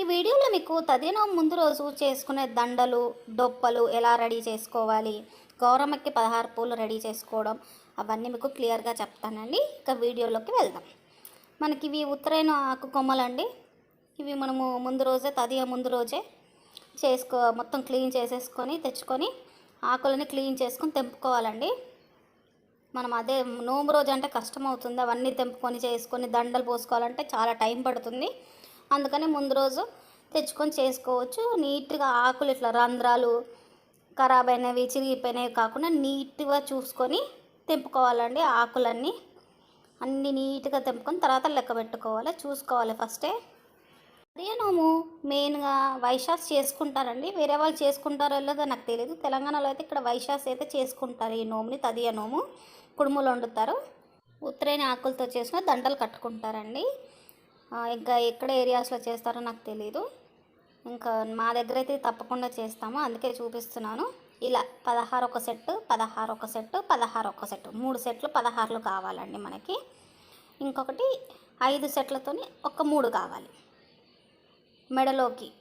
ఈ వీడియోలో మీకు తదినం ముందు రోజు చేసుకునే దండలు డొప్పలు ఎలా రెడీ చేసుకోవాలి గౌరమ్మకి పదహారు పూలు రెడీ చేసుకోవడం అవన్నీ మీకు క్లియర్గా చెప్తానండి. ఇక వీడియోలోకి వెళ్దాం. మనకి ఇవి ఉత్తరైన ఆకు కొమ్మలండి. ఇవి మనము ముందు రోజే తదియ ముందు రోజే చేసుకో మొత్తం క్లీన్ చేసేసుకొని తెచ్చుకొని ఆకులని క్లీన్ చేసుకొని తెంపుకోవాలండి. మనం అదే నోము రోజు అంటే కష్టం అవుతుంది అవన్నీ తెంపుకొని చేసుకొని దండలు పోసుకోవాలంటే చాలా టైం పడుతుంది. అందుకని ముందు రోజు తెచ్చుకొని చేసుకోవచ్చు. నీట్గా ఆకులు ఇట్లా రంధ్రాలు ఖరాబ్ అయినవి చిరిగిపోయినవి కాకుండా నీట్గా చూసుకొని తెంపుకోవాలండి ఆకులన్నీ. అన్ని నీట్గా తెంపుకొని తర్వాత లెక్క పెట్టుకోవాలి. చూసుకోవాలి ఫస్టే. అదే నోము మెయిన్గా వైశాస్ చేసుకుంటారండి. వేరే వాళ్ళు చేసుకుంటారో లేదో నాకు తెలియదు తెలంగాణలో అయితే ఇక్కడ వైశాస్ అయితే చేసుకుంటారు ఈ నోముని తదియ నోము. కుడుములు వండుతారు. ఉత్తరైన ఆకులతో చేసిన దండలు కట్టుకుంటారండి. ఇంకా ఎక్కడ ఏరియాస్లో చేస్తారో నాకు తెలియదు ఇంకా మా దగ్గర అయితే తప్పకుండా చేస్తాము. అందుకే చూపిస్తున్నాను. ఇలా పదహారు ఒక సెట్ పదహారు ఒక సెట్ పదహారు ఒక సెట్ మూడు సెట్లు పదహారులు కావాలండి మనకి. ఇంకొకటి ఐదు సెట్లతోని ఒక మూడు కావాలి. మెడలోకి.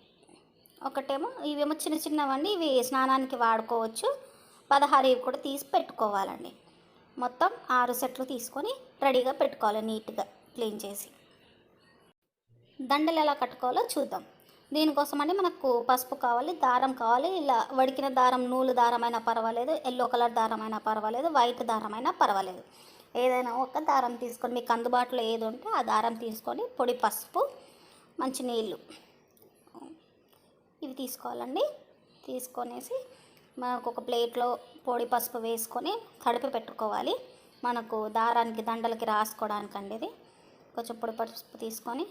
ఒకటేమో ఇవేమో చిన్న చిన్నవండి ఇవి స్నానానికి వాడుకోవచ్చు. పదహారు ఇవి కూడా తీసి పెట్టుకోవాలండి. మొత్తం ఆరు సెట్లు తీసుకొని రెడీగా పెట్టుకోవాలి నీట్గా క్లీన్ చేసి. దండలు ఎలా కట్టుకోవాలో చూద్దాం. దీనికోసం అండి మనకు పసుపు కావాలి దారం కావాలి. ఇలా వడికిన దారం నూలు దారం అయినా పర్వాలేదు ఎల్లో కలర్ దారం అయినా పర్వాలేదు వైట్ దారం అయినా పర్వాలేదు. ఏదైనా ఒక దారం తీసుకొని మీకు అందుబాటులో ఏది ఉంటే ఆ దారం తీసుకొని పొడి పసుపు మంచి నీళ్ళు ఇవి తీసుకోవాలండి. తీసుకొనేసి మనకు ఒక ప్లేట్లో పొడి పసుపు వేసుకొని తడిపి పెట్టుకోవాలి. మనకు దారానికి దండలకి రాసుకోవడానికి అండి ఇది. కొంచెం పొడి పసుపు తీసుకొని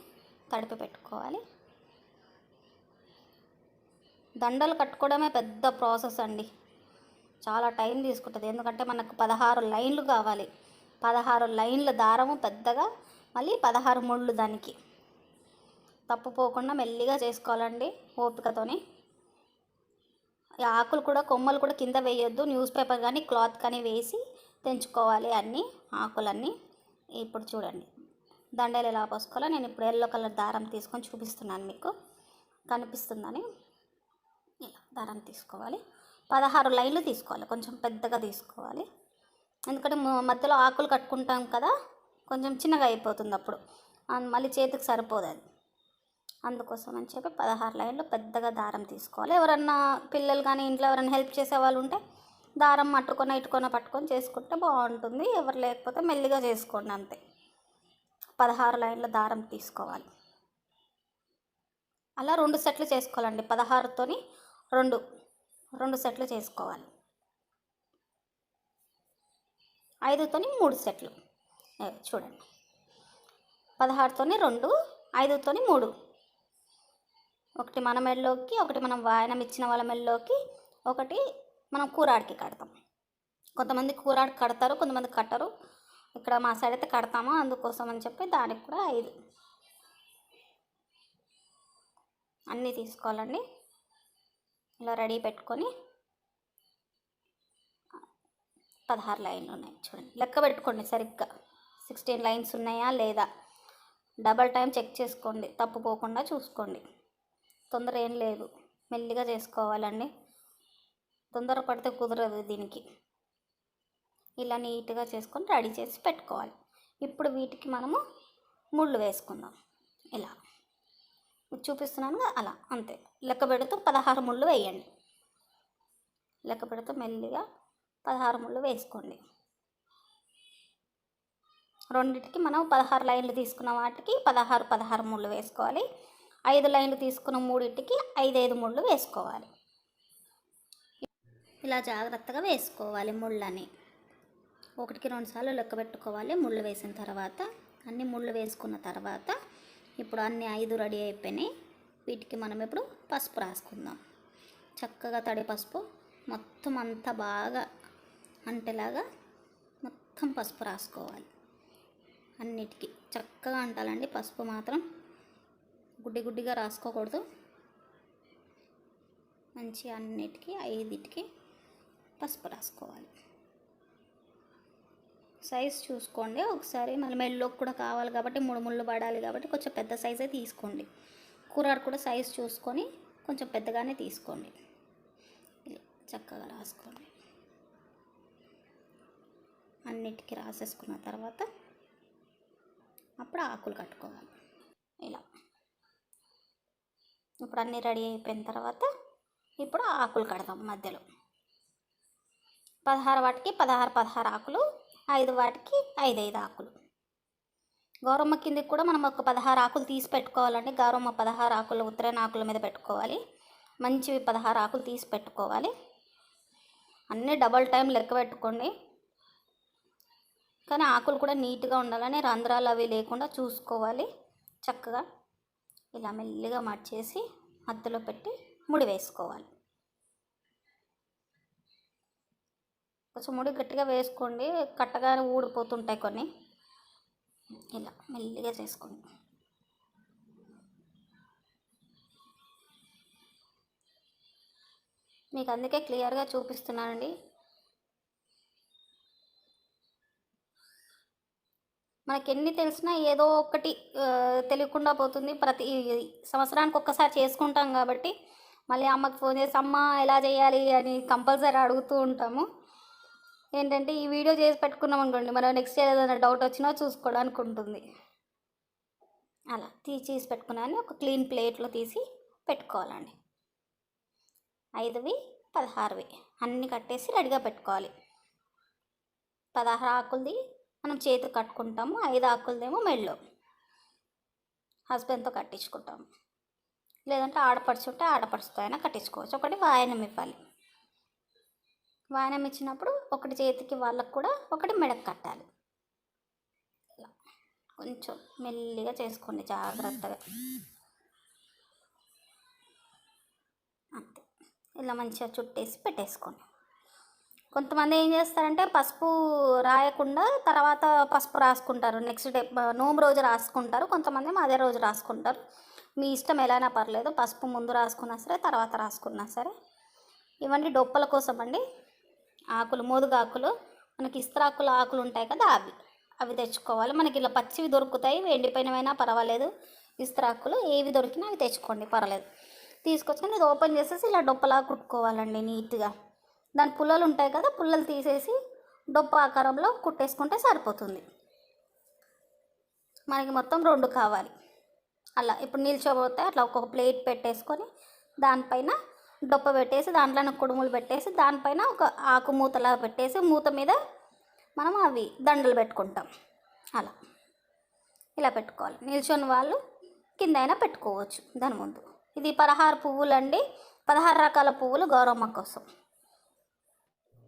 తడిపి పెట్టుకోవాలి. దండలు కట్టుకోవడమే పెద్ద ప్రాసెస్ అండి. చాలా టైం తీసుకుంటుంది. ఎందుకంటే మనకు పదహారు లైన్లు కావాలి. పదహారు లైన్ల దారము పెద్దగా మళ్ళీ పదహారు ముళ్ళు దానికి. తప్పుపోకుండా మెల్లిగా చేసుకోవాలండి ఓపికతోని. ఈ ఆకులు కూడా కొమ్మలు కూడా కింద వేయొద్దు. న్యూస్ పేపర్ కానీ క్లాత్ కానీ వేసి తెంచుకోవాలి అన్నీ ఆకులన్నీ. ఇప్పుడు చూడండి. దండలు ఎలా పోసుకోవాలో నేను ఇప్పుడు ఎల్లో కలర్ దారం తీసుకొని చూపిస్తున్నాను మీకు. కనిపిస్తుందని. ఇలా దారం తీసుకోవాలి. పదహారు లైన్లు తీసుకోవాలి. కొంచెం పెద్దగా తీసుకోవాలి. ఎందుకంటే మధ్యలో ఆకులు కట్టుకుంటాం కదా కొంచెం చిన్నగా అయిపోతుంది అప్పుడు. మళ్ళీ చేతికి సరిపోదు అది. అందుకోసం అని చెప్పి పదహారు లైన్లు పెద్దగా దారం తీసుకోవాలి. ఎవరన్నా పిల్లలు కానీ ఇంట్లో ఎవరైనా హెల్ప్ చేసే వాళ్ళు ఉంటే దారం అట్టుకొని ఇటుకొని పట్టుకొని చేసుకుంటే బాగుంటుంది. ఎవరు లేకపోతే మెల్లిగా చేసుకోండి అంతే. పదహారు లైన్ల దారం తీసుకోవాలి. అలా రెండు సెట్లు చేసుకోవాలండి. పదహారుతోని రెండు రెండు సెట్లు చేసుకోవాలి. ఐదుతోని మూడు సెట్లు. చూడండి. పదహారుతోని రెండు ఐదుతోని మూడు. ఒకటి మన మెడలోకి ఒకటి మనం వాయనం ఇచ్చిన వాళ్ళ మెడలోకి ఒకటి మనం కూరాడికి కడతాం. కొంతమంది కూరాడికి కడతారు కొంతమంది కట్టరు. ఇక్కడ మా సైడ్ అయితే కడతాము. అందుకోసం అని చెప్పి దానికి కూడా ఐదు. అన్నీ తీసుకోవాలండి. ఇలా రెడీ పెట్టుకొని పదహారు లైన్లు ఉన్నాయి చూడండి. లెక్క పెట్టుకోండి సరిగ్గా. సిక్స్టీన్ లైన్స్ ఉన్నాయా లేదా? డబల్ టైం చెక్ చేసుకోండి. తప్పుపోకుండా చూసుకోండి. తొందర ఏం లేదు. మెల్లిగా చేసుకోవాలండి. తొందర పడితే కుదరదు దీనికి. ఇలా నీట్గా చేసుకొని రెడీ చేసి పెట్టుకోవాలి. ఇప్పుడు వీటికి మనము ముళ్ళు వేసుకుందాం. ఇలా. చూపిస్తున్నాను అలా. అంతే. లెక్క పెడుతూ పదహారు ముళ్ళు వేయండి. లెక్క పెడుతూ మెల్లిగా పదహారు ముళ్ళు వేసుకోండి. రెండింటికి మనం పదహారు లైన్లు తీసుకున్న వాటికి పదహారు పదహారు ముళ్ళు వేసుకోవాలి. ఐదు లైన్లు తీసుకున్న మూడింటికి ఐదు ఐదు ముళ్ళు వేసుకోవాలి. ఇలా జాగ్రత్తగా వేసుకోవాలి ముళ్ళని. ఒకటికి రెండు సార్లు లెక్క పెట్టుకోవాలి. ముళ్ళు వేసిన తర్వాత అన్ని ముళ్ళు వేసుకున్న తర్వాత ఇప్పుడు అన్ని ఐదు రెడీ అయిపోయినాయి. వీటికి మనం ఇప్పుడు పసుపు రాసుకుందాం. చక్కగా తడి పసుపు మొత్తం అంతా బాగా అంటేలాగా మొత్తం పసుపు రాసుకోవాలి. అన్నిటికీ చక్కగా అంటాలండి. పసుపు మాత్రం గుడ్డి గుడ్డిగా రాసుకోకూడదు. మంచి అన్నిటికీ ఐదిటికి పసుపు రాసుకోవాలి. సైజ్ చూసుకోండి. ఒకసారి మళ్ళీ మెల్లోకి కూడా కావాలి కాబట్టి మూడు ముళ్ళు పడాలి కాబట్టి కొంచెం పెద్ద సైజే తీసుకోండి. కూరడు కూడా సైజ్ చూసుకొని కొంచెం పెద్దగానే తీసుకోండి. ఇలా చక్కగా రాసుకోండి. అన్నిటికీ రాసేసుకున్న తర్వాత అప్పుడు ఆకులు కట్టుకోవాలి. ఇలా. ఇప్పుడు అన్నీ రెడీ అయిపోయిన తర్వాత ఇప్పుడు ఆకులు కడదాం మధ్యలో. పదహారు వాటికి పదహారు పదహారు ఆకులు ఐదు వాటికి ఐదు ఐదు ఆకులు. గౌరమ్మ కిందకి కూడా మనం ఒక పదహారు ఆకులు తీసి పెట్టుకోవాలండి. గౌరమ్మ పదహారు ఆకులు ఉత్తరైన ఆకుల మీద పెట్టుకోవాలి. మంచివి పదహారు ఆకులు తీసి పెట్టుకోవాలి. అన్నీ డబల్ టైం లెక్క పెట్టుకోండి. కానీ ఆకులు కూడా నీట్గా ఉండాలని రంధ్రాలు అవి లేకుండా చూసుకోవాలి. చక్కగా ఇలా మెల్లిగా మడిచేసి మధ్యలో పెట్టి ముడి వేసుకోవాలి. కొంచెం ముడి గట్టిగా వేసుకోండి కట్టగానే ఊడిపోతుంటాయి కొన్ని. ఇలా మెల్లిగా చేసుకోండి. మీకు అందుకే క్లియర్గా చూపిస్తున్నానండి. మనకి ఎన్ని తెలిసినా ఏదో ఒకటి తెలియకుండా పోతుంది. ప్రతి సంవత్సరానికి ఒక్కసారి చేసుకుంటాం కాబట్టి మళ్ళీ అమ్మకి ఫోన్ చేసి అమ్మ ఎలా చేయాలి? అని కంపల్సరీ అడుగుతూ ఉంటాము. ఏంటంటే ఈ వీడియో చేసి పెట్టుకున్నాం అనుకోండి మనం నెక్స్ట్ ఏదైనా డౌట్ వచ్చినా చూసుకోవడానికి ఉంటుంది. అలా తీసి పెట్టుకున్నాను ఒక క్లీన్ ప్లేట్లో తీసి పెట్టుకోవాలండి. ఐదువి పదహారువి అన్నీ కట్టేసి రెడీగా పెట్టుకోవాలి. పదహారు ఆకులది మనం చేతి కట్టుకుంటాము ఐదు ఆకులదేమో మెళ్ళో హస్బెండ్తో కట్టించుకుంటాము. లేదంటే ఆడపడుచుంటే ఆడపడుచుతో అయినా కట్టించుకోవచ్చు ఒకటి వాయనం ఇవ్వాలి. వాయనం ఇచ్చినప్పుడు ఒకటి చేతికి వాళ్ళకు కూడా ఒకటి మెడకు కట్టాలి. ఇలా. కొంచెం మెల్లిగా చేసుకోండి జాగ్రత్తగా. అంతే. ఇలా మంచిగా చుట్టేసి పెట్టేసుకోండి. కొంతమంది ఏం చేస్తారంటే పసుపు రాయకుండా తర్వాత పసుపు రాసుకుంటారు. నెక్స్ట్ డే నోము రోజు రాసుకుంటారు. కొంతమంది అదే రోజు రాసుకుంటారు. మీ ఇష్టం ఎలానా పర్లేదు. పసుపు ముందు రాసుకున్నా సరే తర్వాత రాసుకున్నా సరే. ఇవన్నీ డొప్పల కోసం అండి. ఆకులు మోదుగాకులు మనకి ఇస్త్రాకుల ఆకులు ఉంటాయి కదా అవి. అవి తెచ్చుకోవాలి. మనకి ఇలా పచ్చివి దొరుకుతాయి. ఎండిపోయినవైనా పర్వాలేదు. ఇస్త్రాకులు ఏవి దొరికినా అవి తెచ్చుకోండి. పర్వాలేదు. తీసుకొచ్చుకొని ఇది ఓపెన్ చేసేసి ఇలా డొప్పలా కుట్టుకోవాలండి నీట్గా. దాని పుల్లలు ఉంటాయి కదా పుల్లలు తీసేసి డొప్ప ఆకారంలో కుట్టేసుకుంటే సరిపోతుంది. మనకి మొత్తం రెండు కావాలి. అలా ఇప్పుడు నిల్చోబోతే అట్లా ఒక్కొక్క ప్లేట్ పెట్టేసుకొని దానిపైన డొప్ప పెట్టేసి దాంట్లోనే కుడుములు పెట్టేసి దానిపైన ఒక ఆకు మూతలా పెట్టేసి మూత మీద మనం అవి దండలు పెట్టుకుంటాం. అలా. ఇలా పెట్టుకోవాలి. నిల్చొని వాళ్ళు కింద అయినా పెట్టుకోవచ్చు దాని ముందు. ఇది పదహారు పువ్వులు అండి పదహారు రకాల పువ్వులు గౌరమ్మ కోసం.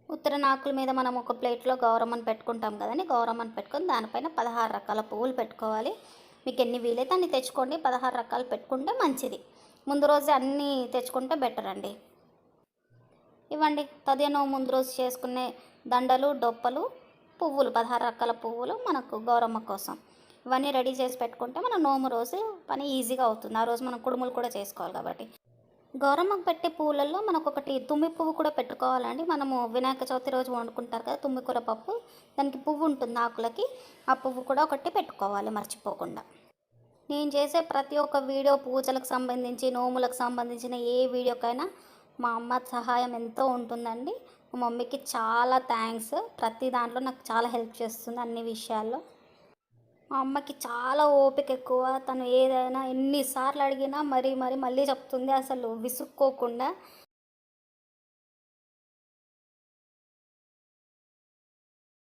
ఉత్తర నాకుల మీద మనం ఒక ప్లేట్లో గౌరమ్మని పెట్టుకుంటాం కదండి. గౌరమ్మని పెట్టుకొని దానిపైన పదహారు రకాల పువ్వులు పెట్టుకోవాలి. మీకు ఎన్ని వీలైతే అన్ని తెచ్చుకోండి. పదహారు రకాలు పెట్టుకుంటే మంచిది. ముందు రోజే అన్నీ తెచ్చుకుంటే బెటర్ అండి. ఇవ్వండి. తదియనో ముందు రోజు చేసుకునే దండలు డొప్పలు పువ్వులు పదహారు రకాల పువ్వులు మనకు గౌరమ్మ కోసం. ఇవన్నీ రెడీ చేసి పెట్టుకుంటే మన నోము రోజు పని ఈజీగా అవుతుంది. ఆ రోజు మనం కుడుములు కూడా చేసుకోవాలి కాబట్టి. గౌరమ్మకు పెట్టే పువ్వులలో మనకు ఒకటి తుమ్మి పువ్వు కూడా పెట్టుకోవాలండి. మనము వినాయక చవితి రోజు వండుకుంటారు కదా తుమ్మి కూర పప్పు దానికి పువ్వు ఉంటుంది ఆకులకి. ఆ పువ్వు కూడా ఒకటి పెట్టుకోవాలి మర్చిపోకుండా. నేను చేసే ప్రతి ఒక్క వీడియో పూజలకు సంబంధించి నోములకు సంబంధించిన ఏ వీడియోకైనా మా అమ్మ సహాయం ఎంతో ఉంటుందండి. మా మమ్మీకి చాలా థ్యాంక్స్. ప్రతి దాంట్లో నాకు చాలా హెల్ప్ చేస్తుంది అన్ని విషయాల్లో. మా అమ్మకి చాలా ఓపిక ఎక్కువ. తను ఏదైనా ఎన్నిసార్లు అడిగినా మరీ మరీ మళ్ళీ చెప్తుంది. అసలు విసుక్కోకుండా